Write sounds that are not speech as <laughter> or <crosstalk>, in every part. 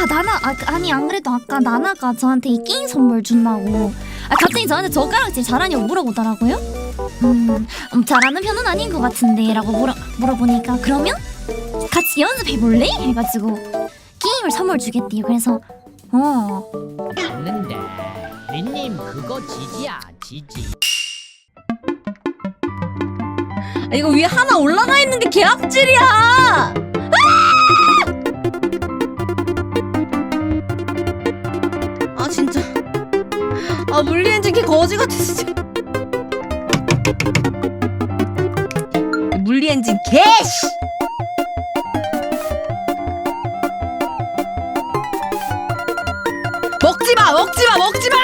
아 나나 아, 아니 안 그래도 아까 나나가 저한테 이 게임 선물 준다고. 아 갑자기 저한테 젓가락질 잘하냐고 물어보더라고요. 음, 음 잘하는 편은 아닌 것 같은데 라고 물어, 물어보니까 그러면 같이 연습해볼래? 해가지고 게임을 선물 주겠대요. 그래서 어. 맞는데. 린님 그거 지지야 지지. 아, 이거 위에 하나 올라가 있는 게 계약질이야. 아 물리엔진 개 거지 같아 진짜. 물리엔진 개 씨. 먹지 마, 먹지 마, 먹지 마!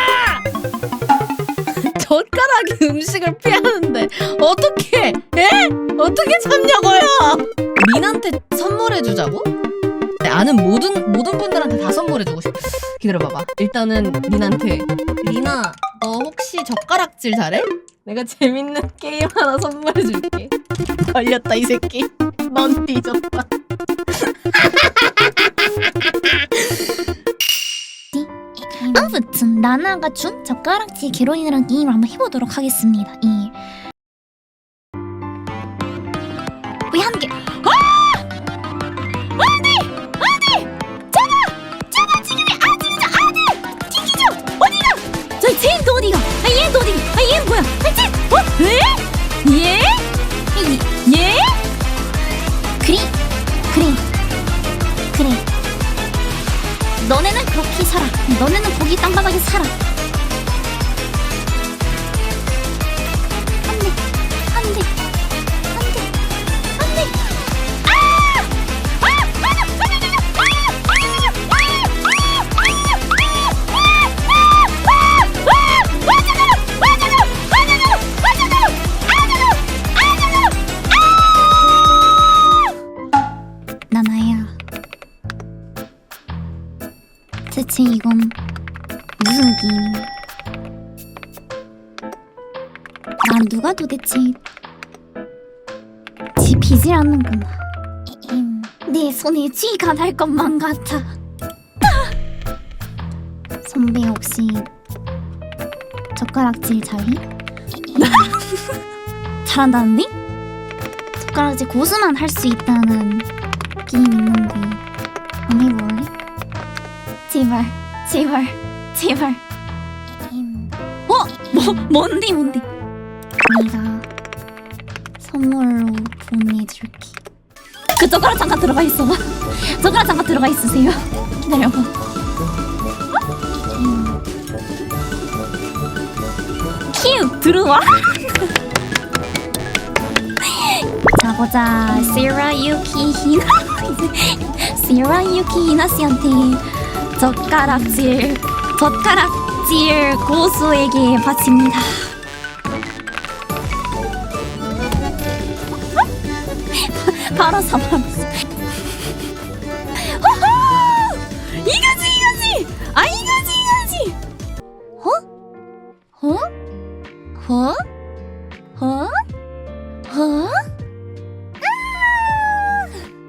<laughs> 젓가락이 음식을 피하는데 어떻게? 에? 어떻게 참냐고요? 민한테 선물해 주자고? 네, 아는 모든 모든 분들한테 다 선물해 주고 싶어. 기다려 봐봐. 일단은 민한테 리나, 너 혹시 젓가락질 잘해? 내가 재밌는 게임 하나 선물해 줄게. 걸렸다 이 새끼. 넌 뒤졌다. 아무튼 나나가 준 젓가락질 개론이라는 게임을 한번 해보도록 하겠습니다 이 우리 함께 어? 에? 예? 이- 예? 그래 그래 그래 너네는 그렇게 살아. 너네는 거기 땅바닥에 살아. 대체 이건 무슨 게임인가? 난 누가 도대체 지피질 않는구나. 음, 내 손에 쥐가 날 것만 같아. 아! 선배 혹시 젓가락질 잘해? <laughs> 잘한다는데? 젓가락질 고수만 할 수 있다는 게임 있는데 한번 해볼래? 제발 제발 제발 어? 뭐, 뭔데 뭔데? 내가 선물로 보내줄게. 그 젓가락 잠깐 들어가 있어봐. 젓가락 잠깐 들어가 있으세요. 기다려봐. 음. 큐! 들어와. 자 보자 세라 유키 히나. <laughs> 세라 유키 히나 씨한테 젓가락질 젓가락질 고수에게 바칩니다 어? 바로 사망했어 이거지 이거지 아 이거지 이거지 어? 어? 어? 어? 어?